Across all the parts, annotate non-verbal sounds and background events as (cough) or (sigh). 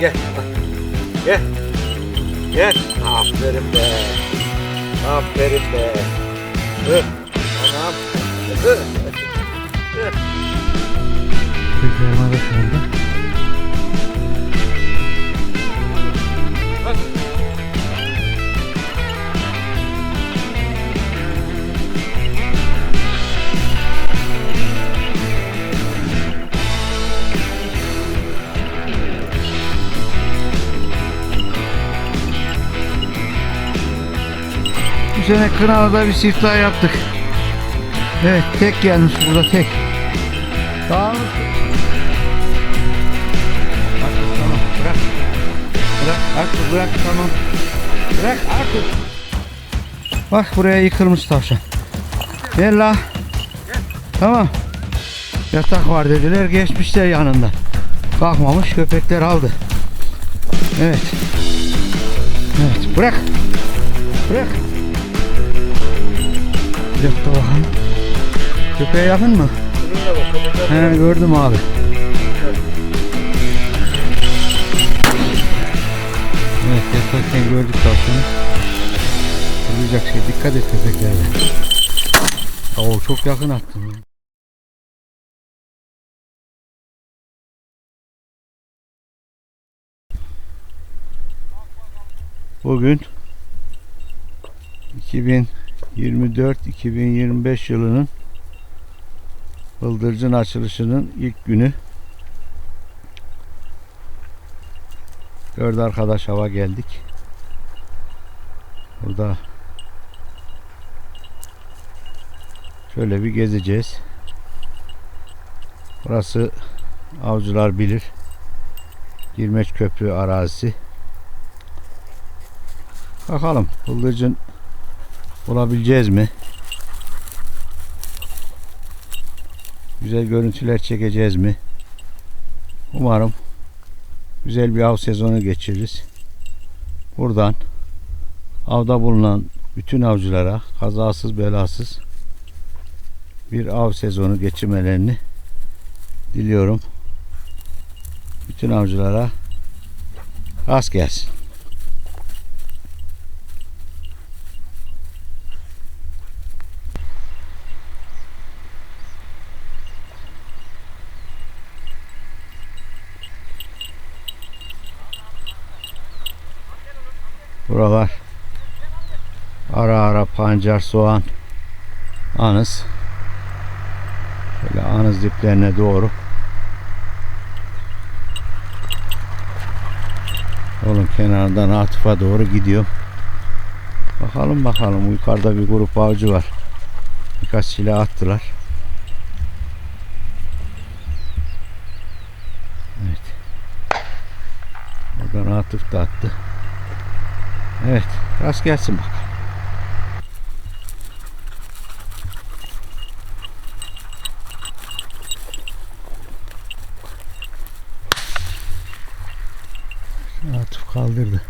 gel. Gel. Gel. Aferin be. Aferin be. Hı. Tamam. Hı. Sene Kınalı'da bir çift daha yaptık. Evet tek gelmiş burada tek. Tamam. Tamam bırak. Bırak artık bırak tamam. Bırak artık. Bak buraya yıkılmış tavşan. Gel la. Tamam. Yatak var dediler geçmişler yanında. Kalkmamış köpekler aldı. Evet. Evet bırak. Bırak gideceğim sabahın. Köpeğe yakın mı? He gördüm abi. Evet yaklaşırken gördük tavşanı. Olacak şey dikkat et köpeklerle. Oo çok yakın attın. Bugün 2000 24-2025 yılının bıldırcın açılışının ilk günü. Dört arkadaş hava geldik. Burada şöyle bir gezeceğiz. Burası avcılar bilir. Girmeç Köprü arazisi. Bakalım bıldırcın bulabileceğiz mi? Güzel görüntüler çekeceğiz mi? Umarım güzel bir av sezonu geçiririz. Buradan avda bulunan bütün avcılara kazasız belasız bir av sezonu geçirmelerini diliyorum. Bütün avcılara rast gelsin. Buralar ara ara pancar, soğan, anız. Şöyle anız diplerine doğru. Yolun kenarından Atıf'a doğru gidiyorum. Bakalım bakalım yukarıda bir grup avcı var. Birkaç silah attılar. Evet. Oradan Atıf da attı. Evet, rast gelsin bak. Atıf kaldırdı.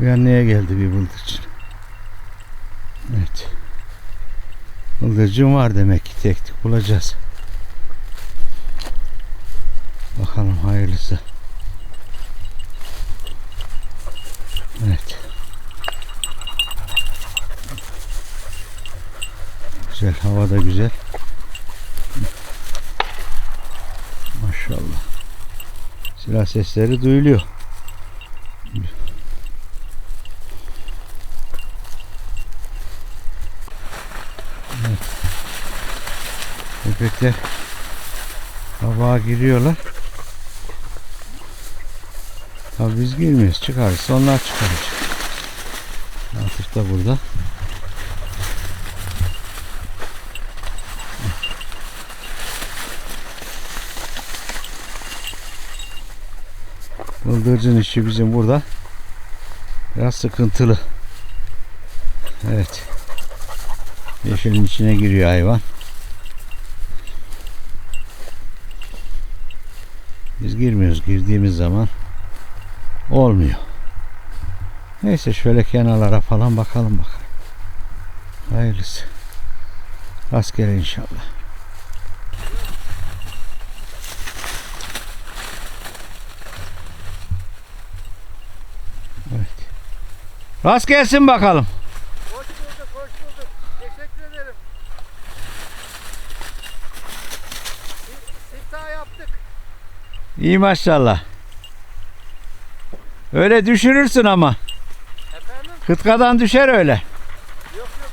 Uyanmaya geldi bir bıldırcın. Evet. Bıldırcın var demek ki tek tek bulacağız. Bakalım hayırlısı. Evet. Da güzel. Maşallah. Silah sesleri duyuluyor. Evet. Köpekler hava giriyorlar. Tabii biz girmiyoruz. Çıkarız. Onlar çıkaracak. Atıf da burada. Bıldırcın işi bizim burada. Biraz sıkıntılı. Evet. Yeşilin içine giriyor hayvan. Biz girmiyoruz. Girdiğimiz zaman olmuyor. Neyse şöyle kenarlara falan bakalım bakalım. Hayırlısı. Rastgele inşallah. Rast gelsin bakalım. Hoş bulduk, hoş bulduk. Teşekkür ederim. Si- Siftah yaptık. İyi maşallah. Öyle düşürürsün ama. Efendim? Kıtkadan düşer öyle. Yok yok.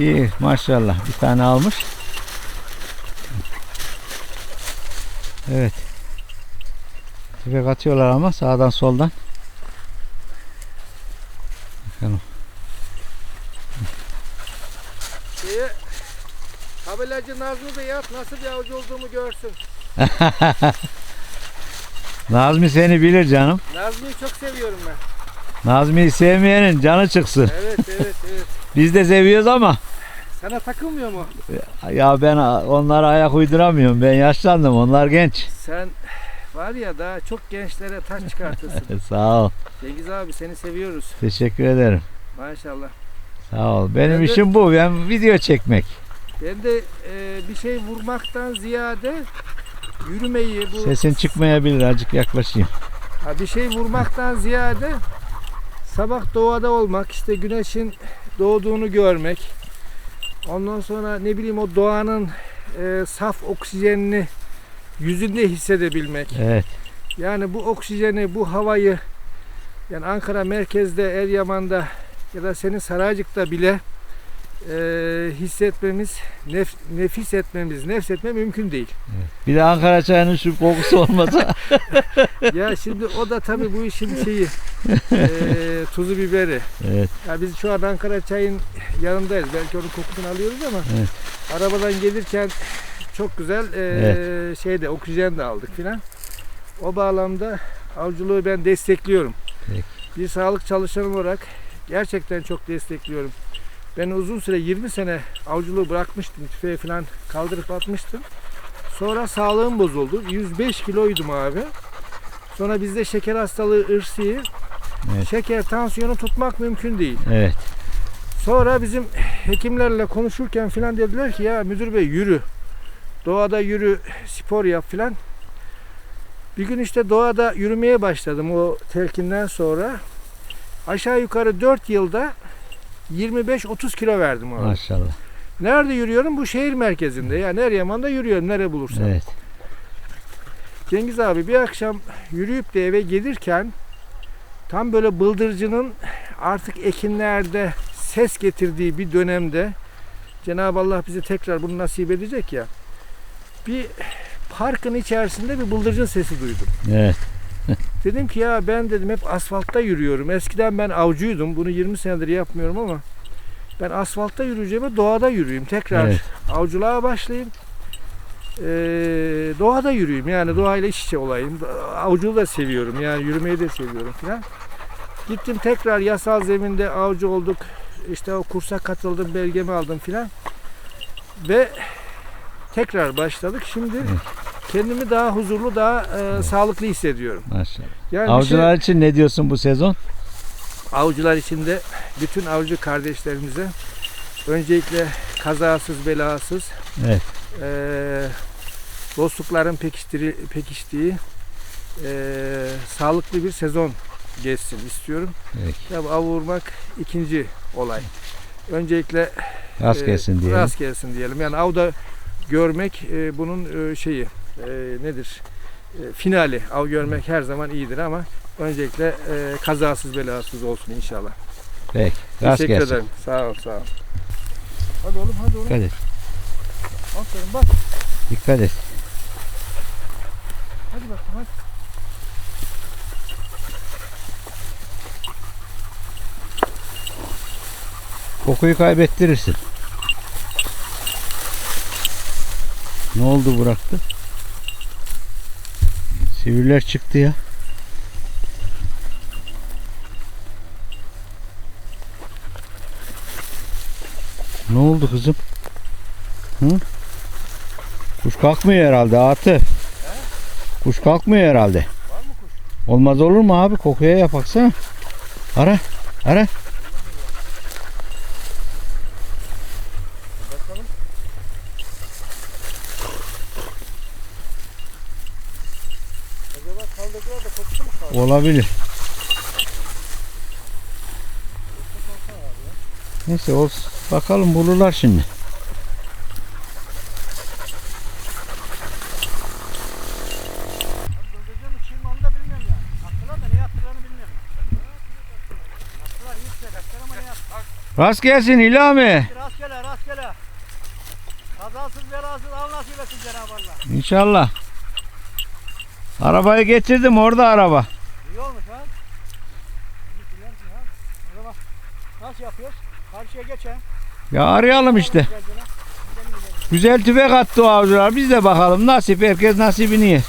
İyi maşallah. Bir tane almış. Evet. Tüfek atıyorlar ama sağdan soldan. Bakalım. Şeye, tabelacı Nazmi Bey yap nasıl bir avcı olduğumu görsün. (laughs) Nazmi seni bilir canım. Nazmi'yi çok seviyorum ben. Nazmi'yi sevmeyenin canı çıksın. Evet evet (laughs) evet. Biz de seviyoruz ama Sana takılmıyor mu? ya ben onlara ayak uyduramıyorum. Ben yaşlandım. Onlar genç. Sen var ya daha çok gençlere taş çıkartırsın. (laughs) Sağ ol. Cengiz abi seni seviyoruz. Teşekkür ederim. Maşallah. Sağ ol. Benim Ben de- işim bu. Ben video çekmek. Ben de e, bir şey vurmaktan ziyade yürümeyi bu Sesin çıkmayabilir. Azıcık yaklaşayım. Ha, bir şey vurmaktan ziyade sabah doğada olmak, işte güneşin doğduğunu görmek. Ondan sonra ne bileyim o doğanın e, saf oksijenini yüzünde hissedebilmek. Evet. Yani bu oksijeni, bu havayı yani Ankara merkezde, Eryaman'da ya da senin Saraycık'ta bile e, hissetmemiz, nef- nefis etmemiz, nefs etme mümkün değil. Bir de Ankara çayının şu kokusu olmasa. (laughs) ya şimdi o da tabii bu işin şeyi, e, tuzu biberi. evet. Ya biz şu an Ankara çayın yanındayız. Belki onun kokusunu alıyoruz ama Evet. arabadan gelirken çok güzel e, şeyde oksijen de aldık filan. O bağlamda avcılığı ben destekliyorum. Peki. Bir sağlık çalışanı olarak gerçekten çok destekliyorum. Ben uzun süre 20 sene avcılığı bırakmıştım. Tüfeği falan kaldırıp atmıştım. Sonra sağlığım bozuldu. 105 kiloydum abi. Sonra bizde şeker hastalığı ırsi. Evet. Şeker, tansiyonu tutmak mümkün değil. Evet. Sonra bizim hekimlerle konuşurken filan dediler ki ya müdür bey yürü. Doğada yürü, spor yap filan. Bir gün işte doğada yürümeye başladım o telkinden sonra. Aşağı yukarı 4 yılda 25-30 kilo verdim abi. Maşallah. Nerede yürüyorum? Bu şehir merkezinde. Yani Eryaman'da yürüyorum nere bulursam. Evet. Cengiz abi bir akşam yürüyüp de eve gelirken tam böyle bıldırcının artık ekinlerde ses getirdiği bir dönemde Cenab-ı Allah bize tekrar bunu nasip edecek ya. Bir parkın içerisinde bir bıldırcın sesi duydum. Evet. Dedim ki ya ben dedim hep asfaltta yürüyorum. Eskiden ben avcıydım. Bunu 20 senedir yapmıyorum ama ben asfaltta yürüyeceğime doğada yürüyeyim. Tekrar Evet. avcılığa başlayayım. Ee, doğada yürüyeyim. Yani doğayla iç içe olayım. Avcılığı da seviyorum. Yani yürümeyi de seviyorum filan. Gittim tekrar yasal zeminde avcı olduk. İşte o kursa katıldım, belgemi aldım filan. Ve tekrar başladık. Şimdi kendimi daha huzurlu, daha e, sağlıklı hissediyorum. Maşallah. Yani Avcılar için ne diyorsun bu sezon? şey- avcılar içinde bütün avcı kardeşlerimize öncelikle kazasız belasız Evet. eee, dostlukların pekiştiri, pekiştiği eee, sağlıklı bir sezon geçsin istiyorum. Ya bu av vurmak ikinci olay. Öncelikle Rast eee, gelsin diyelim. rast gelsin diyelim. Yani avda görmek eee, bunun eee, şeyi eee, nedir? Eee, finali. Av görmek her zaman iyidir ama öncelikle eee, kazasız belasız olsun inşallah. Peki. Rast Teşekkür gelsin. ederim. Sağ ol, sağ ol. Hadi oğlum, hadi oğlum. Dikkat et. Aferin bak. Dikkat et. Hadi bakalım, hadi. Kokuyu kaybettirirsin. Ne oldu bıraktı? Sivriler çıktı ya. Ne oldu kızım? Hı? Kuş kalkmıyor herhalde Atı. Kuş kalkmıyor herhalde. Var mı kuş? Olmaz olur mu abi? Kokuya yap baksana. Ara. Ara. Olabilir. Neyse olsun. Bakalım bulurlar şimdi. Rast gelsin İlhami. Rastgele rastgele. Kazasız belasız al nasip etsin Cenab-ı Allah. İnşallah. Arabayı getirdim orada araba. İyi olmuş ha. Nasıl yapıyoruz? Karşıya geçelim. Ya arayalım işte. Güzel tüfek attı o avcılar. Biz de bakalım nasip. Herkes nasibini yer.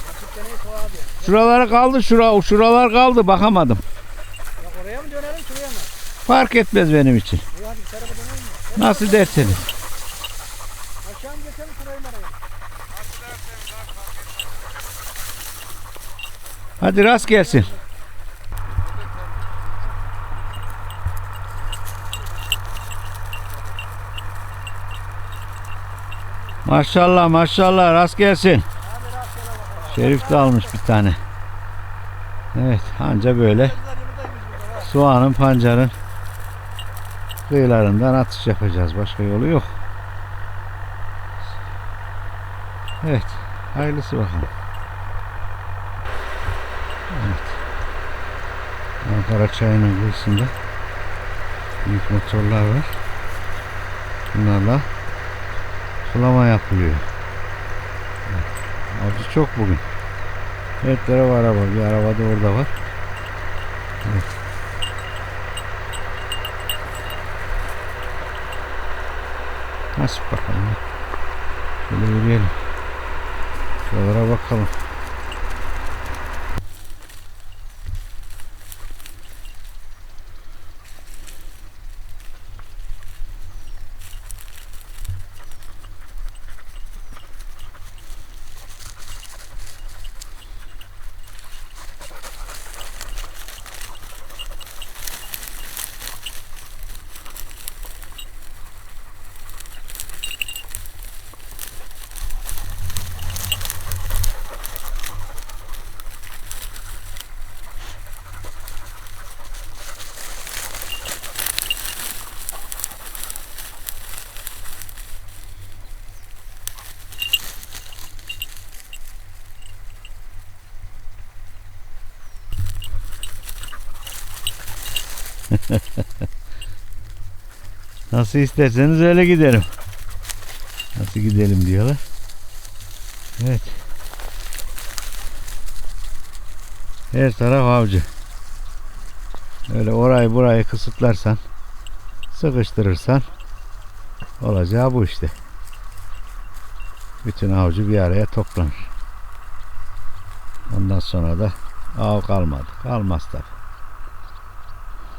Şuraları kaldı. Şura, şuralar kaldı. Bakamadım. Ya oraya mı dönelim şuraya mı? Fark etmez benim için. Nasıl derseniz. Aşağı mı geçelim şurayı mı arayalım? Hadi rast gelsin. Maşallah maşallah rast gelsin. Şerif de almış bir tane. Evet anca böyle soğanın pancarın kıyılarından atış yapacağız. Başka yolu yok. Evet. Hayırlısı bakalım. Evet. Ankara çayının kıyısında büyük motorlar var. Bunlarla sulama yapılıyor. Evet. Avcı çok bugün. Her taraf araba. Bir araba da orada var. Evet. Nasip bakalım. Şöyle yürüyelim. Şuralara bakalım. (laughs) Nasıl isterseniz öyle gidelim. Nasıl gidelim diyorlar. Evet. Her taraf avcı. Öyle orayı burayı kısıtlarsan, sıkıştırırsan olacağı bu işte. Bütün avcı bir araya toplanır. Ondan sonra da av kalmadı. Kalmaz tabi.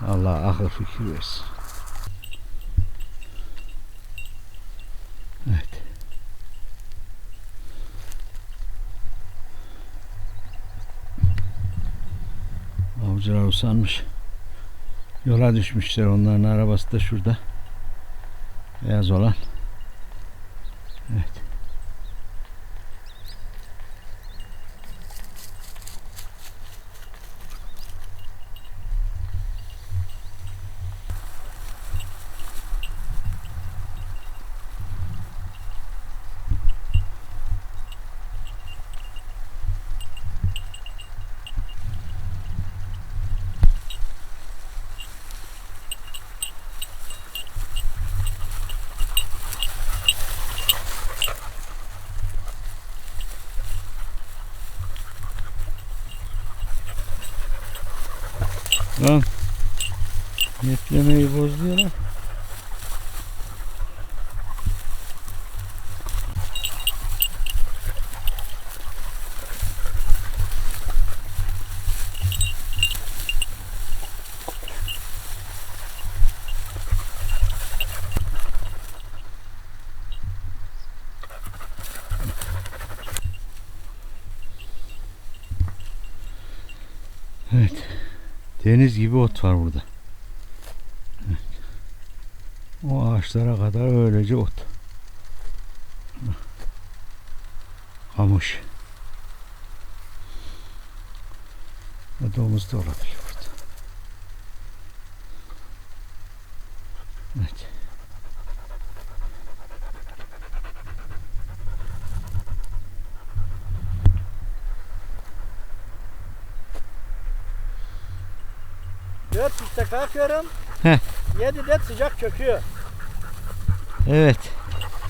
Allah akıl fikir versin. Evet. Avcılar usanmış. Yola düşmüşler. Onların arabası da şurada. Beyaz olan. Evet. Lan. Netlemeyi bozuyorlar. Evet. Deniz gibi ot var burada. Evet. O ağaçlara kadar öylece ot. Kamış. Domuz da olabilir 5'te kalkıyorum. Heh. 7'de sıcak çöküyor. Evet.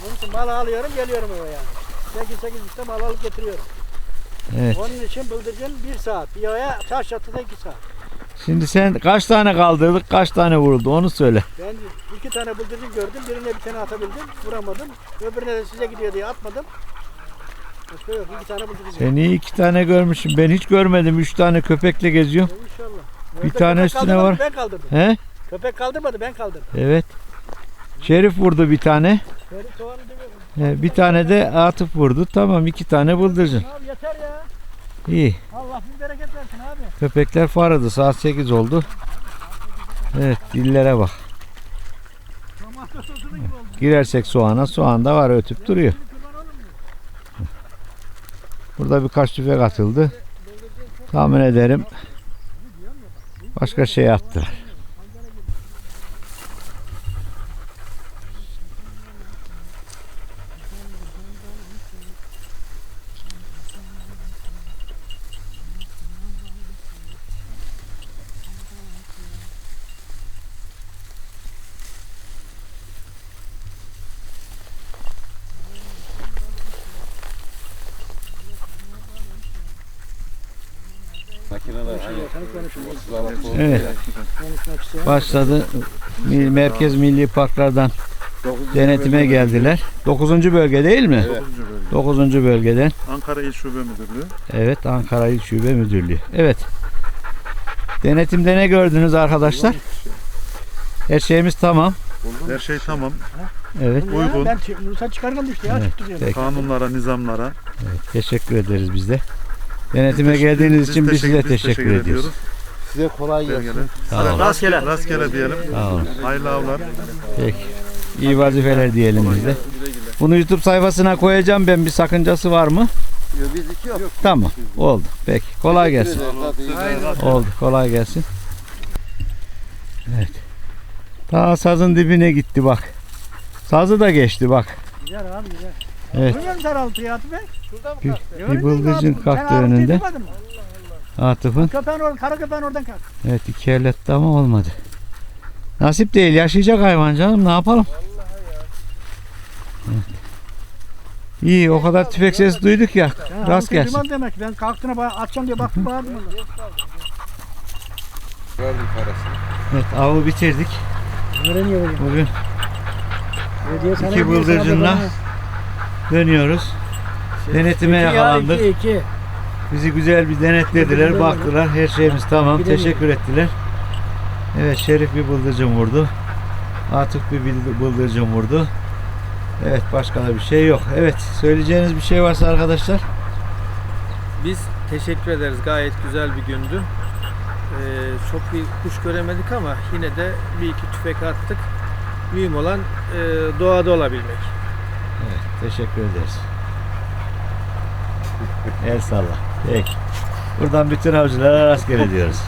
Bunun için mal alıyorum geliyorum eve yani. 8 8 işte mal alıp getiriyorum. Evet. Onun için bıldırcın 1 saat. Yoya taş yatıda 2 saat. Şimdi sen kaç tane kaldırdık, kaç tane vuruldu onu söyle. Ben iki tane bıldırcın gördüm. Birine bir tane atabildim, vuramadım. Öbürüne de size gidiyor diye atmadım. Başka yok, iki tane bıldırcın. Sen iyi iki tane görmüşsün. Ben hiç görmedim. Üç tane köpekle geziyorum. Ya inşallah. Bir Orada tane köpek üstüne kaldırmadı, var. Ben kaldırdım. He? Köpek kaldırmadı ben kaldırdım. Evet. Şerif vurdu bir tane. Şöyle soğanı dövüyorum. He, bir tane de Atıf vurdu. Tamam iki tane bıldırcın. Abi yeter ya. İyi. Allah bin bereket versin abi. Köpekler faradı. Saat 8 oldu. Evet dillere bak. Domates sosunu gibi oldu. Girersek soğana soğan da var ötüp duruyor. Kurban? Burada birkaç tüfek atıldı. Tahmin ederim başka şey attılar. Evet. Başladı. Merkez Milli Parklardan denetime geldiler. 9. bölge değil mi? Evet. 9. bölgeden. Ankara İl Şube Müdürlüğü. Evet Ankara İl Şube Müdürlüğü. Evet. Denetimde ne gördünüz arkadaşlar? Her şeyimiz tamam. Her şey tamam. Evet. Uygun. Ben ruhsat çıkardım işte ya Evet. Kanunlara, nizamlara. evet. Teşekkür ederiz biz de. Denetime Teşekkür- geldiğiniz için biz size teşekkür ediyoruz. size kolay gelsin. Belgele. Sağ olun. Rastgele. Rastgele diyelim. Sağ olun. Hayırlı avlar. Peki. İyi vazifeler diyelim biz de. Bunu YouTube sayfasına koyacağım ben. Bir sakıncası var mı? Biz iki yok. Tamam. Oldu. Peki. Kolay gelsin. Oldu. Kolay gelsin. Evet. Ta sazın dibine gitti bak. Sazı da geçti bak. Güzel abi güzel. Evet. Görmüyor musun Bey? Şuradan mı Bir- kalktı? bir bıldırcın kalktı önünde. Atıf'ın. Köpeğin oradan, kara köpeğin oradan kalktı. Evet iki elletti ama olmadı. Nasip değil. Yaşayacak hayvan canım. Ne yapalım? Evet. İyi o kadar tüfek sesi duyduk ya. Sen Rast gelsin. demek. Ben kalktığına atacağım diye baktım bağırdım. Gördüm parasını. Evet avı bitirdik. Bugün İki bıldırcınla. Dönüyoruz. Denetime İki ya, yakalandık. iki, iki. Bizi güzel bir denetlediler, baktılar. Her şeyimiz tamam. Teşekkür ettiler. Evet Şerif bir bıldırcın vurdu. Atıf bir bil- bıldırcın vurdu. Evet başka da bir şey yok. Evet söyleyeceğiniz bir şey varsa arkadaşlar. Biz teşekkür ederiz. Gayet güzel bir gündü. Ee, çok bir kuş göremedik ama yine de bir iki tüfek attık. Mühim olan e, doğada olabilmek. Evet teşekkür ederiz. El salla. Peki. Buradan bütün avcılara rastgele diyoruz.